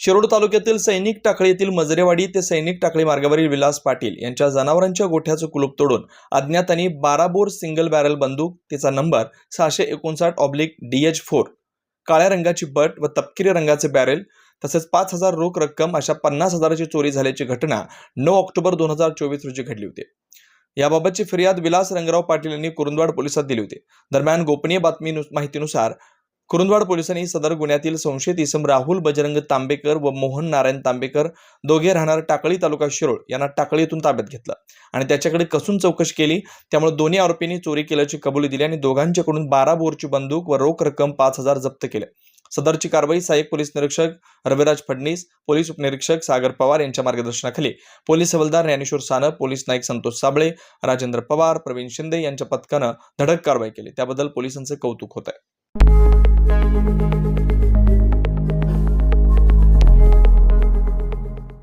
शिरोड तालुक्यातील सैनिक टाकळी येथील मजरेवाडी ते सैनिक टाकळी मार्गावरील विलास पाटील यांच्या जनावरांच्या गोठ्याचं कुलूप तोडून अज्ञातांनी बारा बोर सिंगल बॅरल बंदूक तिचा नंबर सहाशे एकोणसाठ ऑब्लिक डी एच फोर काळ्या रंगाची बट व तपकिरी रंगाचे बॅरेल तसेच पाच हजार रोख रक्कम अशा पन्नास हजाराची चोरी झाल्याची घटना नऊ ऑक्टोबर दोन हजार चोवीस रोजी घडली होती. याबाबतची फिर्याद विलास रंगराव पाटील यांनी कुरुंदवाड पोलिसात दिली होती. दरम्यान गोपनीय बातमी माहितीनुसार कुरुंदवाड पोलिसांनी सदर गुन्ह्यातील संशयित इसम राहुल बजरंग तांबेकर व मोहन नारायण तांबेकर दोघे राहणार टाकळी तालुका शिरोळ यांना टाकळी ताब्यात घेतलं. आणि त्याच्याकडे कसून चौकशी केली त्यामुळे दोन्ही आरोपींनी चोरी केल्याची कबुली दिली आणि दोघांच्याकडून बारा बोरची बंदूक व रोख रक्कम पाच हजार जप्त केले. सदरची कारवाई सहाय्यक पोलीस निरीक्षक रविराज फडणीस पोलीस उपनिरीक्षक सागर पवार यांच्या मार्गदर्शनाखाली. पोलीस हवालदार ज्ञानेश्वर सानप पोलीस नाईक संतोष साबळे राजेंद्र पवार प्रवीण शिंदे यांच्या पथकानं धडक कारवाई केली. त्याबद्दल पोलिसांचे कौतुक होत आहे Thank you.